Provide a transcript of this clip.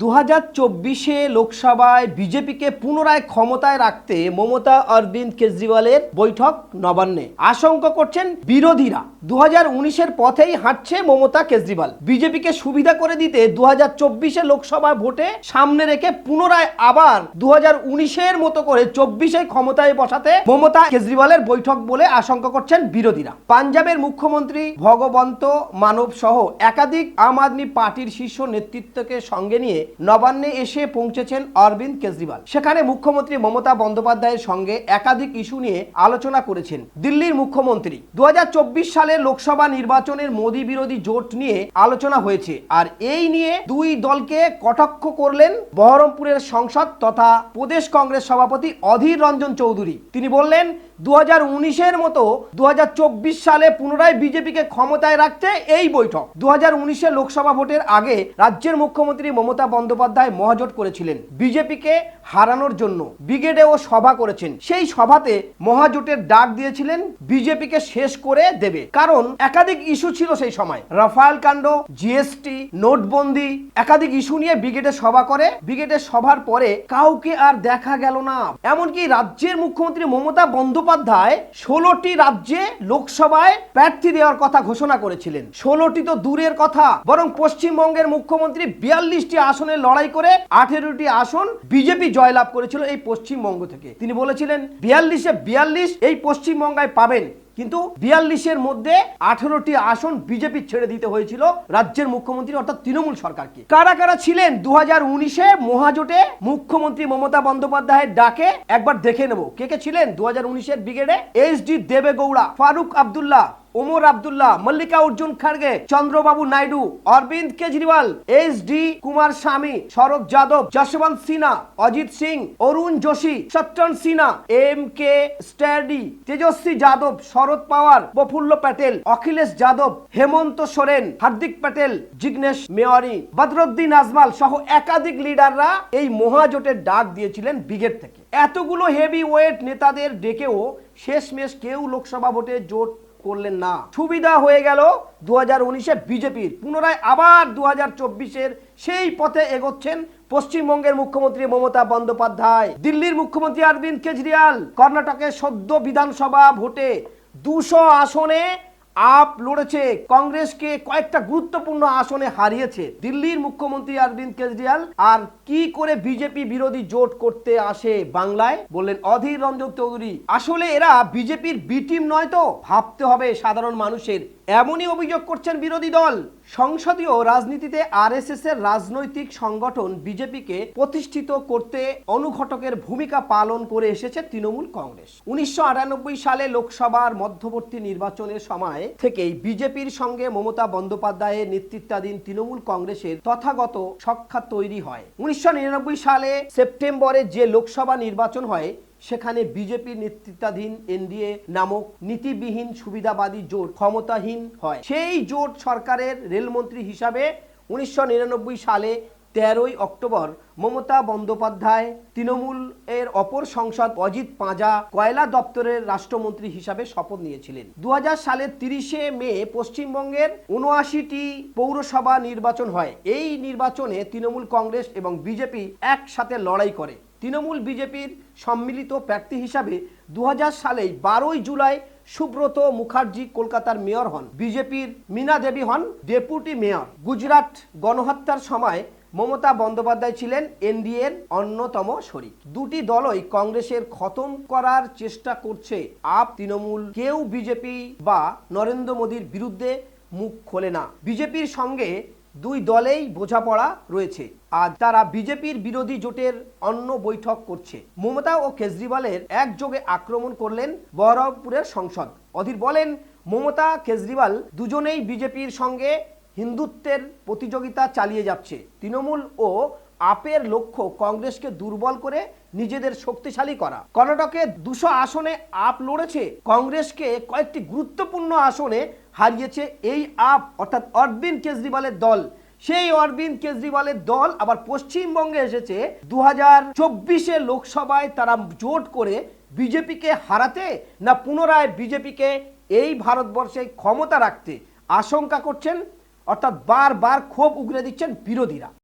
দু হাজার চব্বিশে লোকসভায় বিজেপিকে পুনরায় ক্ষমতায় রাখতে মমতা অরবিন্দ কেজরিওয়ালের বৈঠক নবান্নে। আশঙ্কা করছেন বিরোধীরা। দু হাজার উনিশের পথেই হাঁটছে মমতা কেজরিওয়াল। বিজেপিকে সুবিধা করে দিতে দু হাজার চব্বিশে লোকসভা ভোটে সামনে রেখে পুনরায় আবার দু হাজার উনিশের মতো করে চব্বিশে ক্ষমতায় বসাতে মমতা কেজরিওয়ালের বৈঠক বলে আশঙ্কা করছেন বিরোধীরা। পাঞ্জাবের মুখ্যমন্ত্রী ভগবন্ত মানব সহ একাধিক আম আদমি পার্টির শীর্ষ নেতৃত্বকে সঙ্গে নিয়ে নবান্নে এসে পৌঁছেছেন অরবিন্দ কেজরিওয়াল। সেখানে মুখ্যমন্ত্রী মমতা বন্দ্যোপাধ্যায়ের সঙ্গে একাধিক ইস্যু নিয়ে আলোচনা করেছেন দিল্লির মুখ্যমন্ত্রী। দু সালের লোকসভা নির্বাচনের মোদী বিরোধী জোট নিয়ে আলোচনা হয়েছে আর এই নিয়ে দুই দলকে কটাক্ষ করলেন বহরমপুরের সংসদ তথা প্রদেশ কংগ্রেস সভাপতি অধীর রঞ্জন চৌধুরী। তিনি বললেন দু হাজার উনিশের মতো দু হাজার চব্বিশ সালে পুনরায় বিজেপিকে ক্ষমতায় রাখতে এই বৈঠক। দু হাজার লোকসভা ভোটের আগে রাজ্যের মুখ্যমন্ত্রী মমতা বন্দ্যোপাধ্যায় মহাজোট করেছিলেন। বিজেপিকে হারানোর জন্য ব্রিগেডেও সভা করেছেন। সেই সভাতে মহাজোটের ডাক দিয়েছিলেন, বিজেপিকে শেষ করে দেবে। কারণ একাধিক ইস্যু ছিল সেই সময়। রাফায়েল কাণ্ড, জিএসটি, নোটবন্দি, একাধিক ইস্যু নিয়ে ব্রিগেডে সভা করে। ব্রিগেডের সভার পরে কাউকে আর দেখা গেল না। এমনকি রাজ্যের মুখ্যমন্ত্রী মমতা বন্দ্যোপাধ্যায় ষোলোটি রাজ্যে লোকসভায় প্রার্থী দেওয়ার কথা ঘোষণা করেছিলেন। ষোলোটি তো দূরের কথা। বরং পশ্চিমবঙ্গের মুখ্যমন্ত্রী বিয়াল্লিশটি আসনে লড়াই করে আঠেরোটি আসন বিজেপি জয়লাভ করেছিল এই পশ্চিমবঙ্গ থেকে। তিনি বলেছিলেন, বিয়াল্লিশে বিয়াল্লিশ এই পশ্চিমবঙ্গায় পাবেন। কিন্তু বিয়াল্লিশের মধ্যে আঠেরোটি আসন বিজেপি ছেড়ে দিতে হয়েছিল রাজ্যের মুখ্যমন্ত্রী অর্থাৎ তৃণমূল সরকারকে। কারা কারা ছিলেন দু হাজার উনিশে মহাজোটে? মুখ্যমন্ত্রী মমতা বন্দ্যোপাধ্যায়ের ডাকে একবার দেখে নেব। কে কে ছিলেন দু হাজার উনিশের ব্রিগেডে? H D Deve Gowda, Farooq Abdullah Omar Abdullah, Mallikarjun খাড়গে, Chandrababu Naidu, Arvind Kejriwal, S D Kumaraswamy Sharad Yadav, Yashwant Sinha, Ajit Singh, Arun Joshi, Sathyan Sinha, M K steady, Tejashwi Yadav Sharad Pawar, Praful Patel, Akhilesh Yadav, Hemant Soren, Hardik Patel, Jignesh মেয়রি Badruddin Ajmal সহ একাধিক লিডাররা এই মহাজোটের ডাক দিয়েছিলেন ব্রিগেড থেকে। এতগুলো হেভি ওয়েট নেতাদের ডেকেও শেষমেশ কেউ লোকসভা ভোটে জোট করলেন না। সুবিধা হয়ে গেল দু হাজার উনিশে বিজেপির। পুনরায় আবার দু হাজার চব্বিশের সেই পথে এগোচ্ছেন পশ্চিমবঙ্গের মুখ্যমন্ত্রী মমতা বন্দ্যোপাধ্যায়। দিল্লির মুখ্যমন্ত্রী অরবিন্দ কেজরিওয়াল। কর্ণাটকের সদ্য বিধানসভা ভোটে দুশো আসনে আপ লড়েছে, কংগ্রেসকে কয়েকটা গুরুত্বপূর্ণ আসনে হারিয়েছে। দিল্লির মুখ্যমন্ত্রী অরবিন্দ কেজরিওয়াল, আর কি করে বিজেপি বিরোধী জোট করতে আসে বাংলায়? বললেন অধীর রঞ্জন চৌধুরী। আসলে এরা বিজেপির বিটিম নয় তো? ভাবতে হবে সাধারণ মানুষের। এমনই অভিযোগ করছেন বিরোধী দল। সংসদীয় রাজনীতিতে আরএসএস এর রাজনৈতিক সংগঠন বিজেপিকে প্রতিষ্ঠিত করতে অনুঘটকের ভূমিকা পালন করে এসেছে তৃণমূল কংগ্রেস। উনিশশো আটানব্বই সালে লোকসভার মধ্যবর্তী নির্বাচনের সময় থেকেই বিজেপির সঙ্গে মমতা বন্দ্যোপাধ্যায়ের নেতৃত্বাধীন তৃণমূল কংগ্রেসের তথাগত সখ্যাত তৈরি হয়। উনিশশো নিরানব্বই সালে সেপ্টেম্বরে যে লোকসভা নির্বাচন হয় সেখানে বিজেপি নেতৃত্বাধীন এনডিএ নামক নীতিবিহীন সুবিধাবাদী জোট ক্ষমতাহীন হয়। সেই জোট সরকারের রেলমন্ত্রী হিসাবে উনিশশো নিরানব্বই সালে তেরোই অক্টোবর মমতা বন্দ্যোপাধ্যায় তৃণমূল এর অপর সংসদ অজিত পাঁজা কয়লা দপ্তরের রাষ্ট্রমন্ত্রী হিসাবে শপথ নিয়েছিলেন। দু হাজার সালের তিরিশে মে পশ্চিমবঙ্গের উনআশিটি পৌরসভা নির্বাচন হয়। এই নির্বাচনে তৃণমূল কংগ্রেস এবং বিজেপি একসাথে লড়াই করে। তৃণমূল বিজেপির সম্মিলিত প্রার্থী হিসাবে দু সালেই বারোই জুলাই সুব্রত মুখার্জি কলকাতার মেয়র হন। বিজেপির মীনা দেবী হন ডেপুটি মেয়র। গুজরাট গণহত্যার সময় মমতা বন্দ্যোপাধ্যায় ছিলেন এনডিএর অন্যতম শরিক। দুটি দলই কংগ্রেসের খতম করার চেষ্টা করছে। আপ তৃণমূল, কেউ বিজেপি বা নরেন্দ্র মোদীর বিরুদ্ধে মুখ খোলে না। বিজেপির সঙ্গে দুই দলেই বোঝাপড়া রয়েছে। আর তারা বিজেপির বিরোধী জোটের অন্য বৈঠক করছে। মমতা ও কেজরিওয়ালের একযোগে আক্রমণ করলেন বহরমপুরের সংসদ। অধীর বলেন, মমতা, কেজরিওয়াল দুজনেই বিজেপির সঙ্গে হিন্দুত্বের প্রতিযোগিতা চালিয়ে যাচ্ছে। তৃণমূল ও আপের লক্ষ্য কংগ্রেসকে দুর্বল করে নিজেদের শক্তিশালী করা। কর্ণাটকে দুশো আসনে আপ লড়েছে। কংগ্রেসকে কয়েকটি গুরুত্বপূর্ণ আসনে হারিয়েছে এই আপ, অর্থাৎ অরবিন্দ কেজরিওয়ালের দল। সেই অরবিন্দ কেজরিওয়ালের দল আবার পশ্চিমবঙ্গে এসেছে। দু হাজার চব্বিশে লোকসভায় তারা জোট করে বিজেপিকে হারাতে না পুনরায় বিজেপিকে এই ভারতবর্ষে ক্ষমতা রাখতে আশঙ্কা করছেন অর্থাৎ বারবার ক্ষোভ উগরে দিচ্ছেন বিরোধীরা।